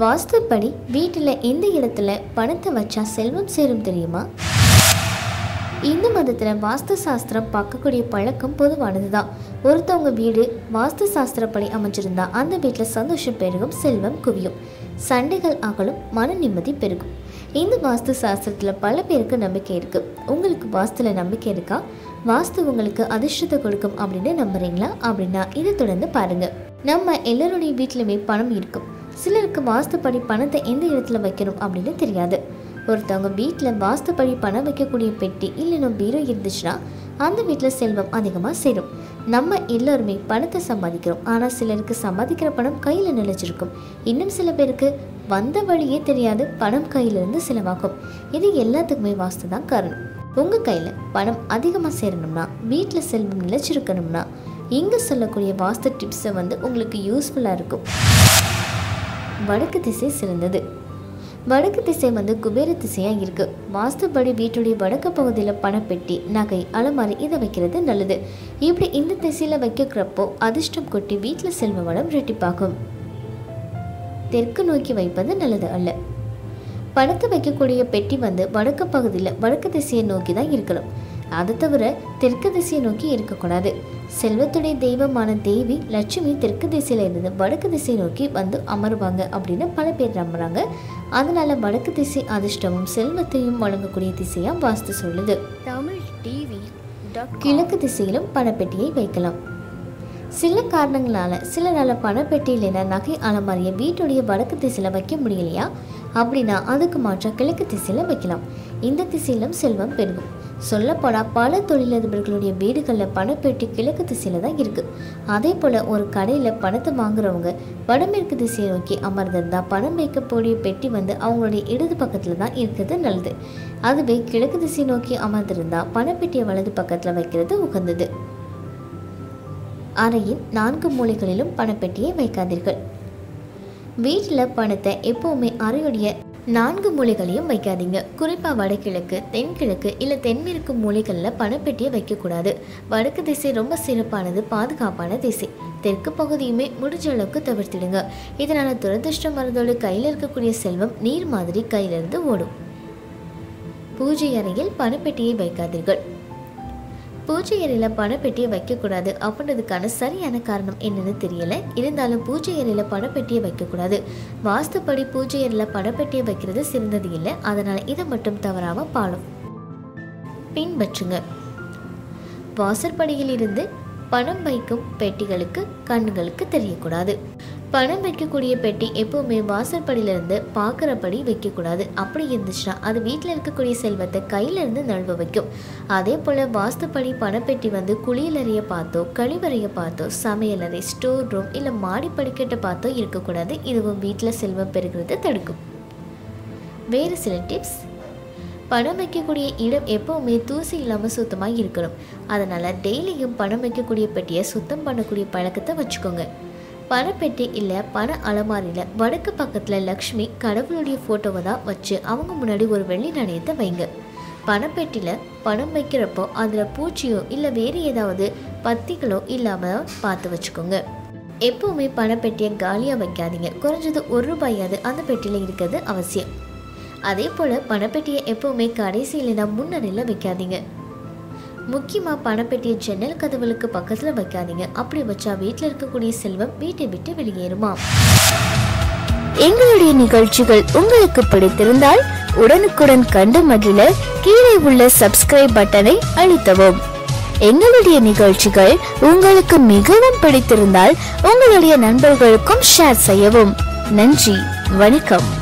வாஸ்துப்படி வீட்டில் எந்த இடத்துல பணத்தை வச்சா செல்வம் சேரும் தெரியுமா? இந்து மதத்தில் வாஸ்து சாஸ்திரம் பார்க்கக்கூடிய பழக்கம் பொதுவானது தான் ஒருத்தவங்க வீடு வாஸ்து சாஸ்திரப்படி அமைஞ்சிருந்தா அந்த வீட்டில் சந்தோஷம் பெருகும் செல்வம் குவியும். சண்டைகள் அகலும் மன நிம்மதி பெருகும். இந்த வாஸ்து சாஸ்திரத்தில் பல பேருக்கு நம்பிக்கை இருக்குது உங்களுக்கு வாஸ்துல நம்பிக்கை இருக்கா? வாஸ்து உங்களுக்கு அதிர்ஷ்டத்தை கொடுக்கும் அப்படின்னு நம்புறீங்களா? அப்படின்னா இதை தொடர்ந்து பாருங்க. நம்ம எல்லோருடைய வீட்டிலுமே பணம் இருக்கும். சிலருக்கு வாஸ்துப்படி பணத்தை எந்த இடத்துல வைக்கணும் அப்படின்னு தெரியாது. ஒருத்தவங்க வீட்டில் வாஸ்துப்படி பணம் வைக்கக்கூடிய பெட்டி இல்லைன்னா பீரோ இருந்துச்சுன்னா அந்த வீட்டில் செல்வம் அதிகமாக சேரும். நம்ம எல்லோருமே பணத்தை சம்பாதிக்கிறோம். ஆனால் சிலருக்கு சம்பாதிக்கிற பணம் கையில் நிலைச்சிருக்கும். இன்னும் சில பேருக்கு வந்த வழியே தெரியாது பணம் கையிலிருந்து செலவாகும். இது எல்லாத்துக்குமே வாஸ்து தான் காரணம். உங்கள் கையில் பணம் அதிகமாக சேரணும்னா வீட்டில் செல்வம் நிலைச்சிருக்கணும்னா இங்கே சொல்லக்கூடிய வாஸ்து டிப்ஸை வந்து உங்களுக்கு யூஸ்ஃபுல்லாக இருக்கும். வடக்கு திசை சிறந்தது. வடக்கு திசை வந்து குபேர திசையாக இருக்குது வாஸ்துபடி வீட்டுடைய வடக்கு பகுதியில் பணப்பெட்டி நகை அலமாரி இதை வைக்கிறது நல்லது. இப்படி இந்த திசையில் வைக்கிறப்போ அதிர்ஷ்டம் கொட்டி வீட்டில் செல்வ வளம் ரெட்டிப்பாகும் தெற்கு நோக்கி வைப்பது நல்லது அல்ல. பணத்தை வைக்கக்கூடிய பெட்டி வந்து வடக்கு பகுதியில் வடக்கு திசையை நோக்கி தான் இருக்கணும். அதை தவிர தெற்கு திசையை நோக்கி இருக்கக்கூடாது. செல்வத்துடைய தெய்வமான தேவி லட்சுமி தெற்கு திசையில இருந்து வடக்கு திசை நோக்கி வந்து அமருவாங்க அப்படின்னு பல பேர் நம்புறாங்க. அதனால வடக்கு திசை அதிர்ஷ்டமும் செல்வத்தையும் வழங்கக்கூடிய திசையா வாஸ்து சொல்லுது. தமிழ் டிவி கிழக்கு திசையிலும் பணப்பெட்டியை வைக்கலாம். சில காரணங்களால சிலரால் பணப்பெட்டி இல்லைன்னா நகை அலமாரியை வீட்டுடைய வடக்கு திசையில் வைக்க முடியலையா? அப்படின்னா அதுக்கு மாற்ற கிழக்கு திசையில் வைக்கலாம். இந்த திசையிலும் செல்வம் பெருகும். சொல்லப்போனால் பல தொழிலதிபர்களுடைய வீடுகளில் பணப்பெட்டி கிழக்கு திசையில் தான் இருக்குது அதே போல் ஒரு கடையில் பணத்தை வாங்குறவங்க வடமேற்கு திசையை நோக்கி அமர்ந்திருந்தால் பணம் வைக்கக்கூடிய பெட்டி வந்து அவங்களுடைய இடது பக்கத்தில் தான் இருக்கிறது நல்லது. அதுவே கிழக்கு திசை நோக்கி அமர்ந்திருந்தால் பணப்பெட்டியை வலது பக்கத்தில் வைக்கிறது உகந்தது. அறையின் நான்கு மூலைகளிலும் பணப்பெட்டியை வைக்காதீர்கள். வீட்டில் பணத்தை எப்போவுமே அறையுடைய நான்கு மூலைகளையும் வைக்காதீங்க. குறிப்பாக வடகிழக்கு தென்கிழக்கு இல்லை தென்மேற்கு மூலைகளில் பணப்பெட்டியை வைக்கக்கூடாது. வடக்கு திசை ரொம்ப சிறப்பானது பாதுகாப்பான திசை. தெற்கு பகுதியுமே முடிஞ்ச அளவுக்கு தவிர்த்திடுங்க. இதனால் துரதிருஷ்டம் வரதோடு கையில் இருக்கக்கூடிய செல்வம் நீர் மாதிரி கையிலிருந்து ஓடும். பூஜை அறையில் பணப்பெட்டியை வைக்காதீர்கள். பூஜை அறையில் பணப்பெட்டியை வைக்கக்கூடாது அப்படின்றதுக்கான சரியான காரணம் என்னன்னு தெரியல. இருந்தாலும் பூஜை அறையில் பணப்பெட்டியை வைக்கக்கூடாது. வாஸ்துப்படி பூஜை அறையில் பணப்பெட்டியை வைக்கிறது சிறந்தது இல்லை. அதனால் இதை மட்டும் தவறாமல் பாலும் பின்பற்றுங்க. வாசற்படியில் இருந்து பணம் வைக்கும் பெட்டிகளுக்கு கண்ணுகளுக்கு தெரியக்கூடாது. பணம் வைக்கக்கூடிய பெட்டி எப்பவுமே வாசற்படியிலிருந்து பார்க்குறபடி வைக்கக்கூடாது. அப்படி இருந்துச்சுன்னா அது வீட்டில் இருக்கக்கூடிய செல்வத்தை கையிலேருந்து நழுவ வைக்கும். அதே போல் வாஸ்துப்படி பணப்பெட்டி வந்து குளியலறையை பார்த்தோ கழிவறையை பார்த்தோ சமையலறை ஸ்டோர் ரூம் இல்லை மாடி படிக்கட்டை பார்த்தோ இருக்கக்கூடாது. இதுவும் வீட்டில் செல்வம் பெறுகிறது தடுக்கும். வேறு சில டிப்ஸ். பணம் வைக்கக்கூடிய இடம் எப்போவுமே தூசி இல்லாமல் சுத்தமாக இருக்கணும். அதனால் டெய்லியும் பணம் வைக்கக்கூடிய பெட்டியை சுத்தம் பண்ணக்கூடிய பழக்கத்தை வச்சுக்கோங்க. பணப்பெட்டி இல்லை பண அலமாரியில் வடக்கு பக்கத்தில் லக்ஷ்மி கடவுளுடைய ஃபோட்டோவை தான் வச்சு அவங்க முன்னாடி ஒரு வெள்ளி நாணயத்தை வைங்க. பணப்பெட்டியில் பணம் வைக்கிறப்போ அதில் பூச்சியோ இல்லை வேறு ஏதாவது பத்திகளோ இல்லாமல் பார்த்து வச்சுக்கோங்க. எப்போவுமே பணப்பெட்டியை காலியாக வைக்காதீங்க. குறைஞ்சது ஒரு ரூபாயாவது அந்த பெட்டியில் இருக்கிறது அவசியம். அதே போல் பணப்பெட்டியை எப்போவுமே கடைசியில் நான் முன்னணியில் வைக்காதீங்க. முக்கியமாக பணப்பெட்டியை ஜன்னல் கதவுகளுக்கு பக்கத்தில் வைக்காதீங்க. அப்படி வச்சா வீட்டில் இருக்கக்கூடிய செல்வம் வீட்டை விட்டு வெளியேறுமா எங்களுடைய நிகழ்ச்சிகள் உங்களுக்கு பிடித்திருந்தால் உடனுக்குடன் கண்டு மகிழ கீழே உள்ள சப்ஸ்கிரைப் பட்டனை அழுத்தவும். எங்களுடைய நிகழ்ச்சிகள் உங்களுக்கு மிகவும் பிடித்திருந்தால் உங்களுடைய நண்பர்களுக்கும் ஷேர் செய்யவும். நன்றி வணக்கம்.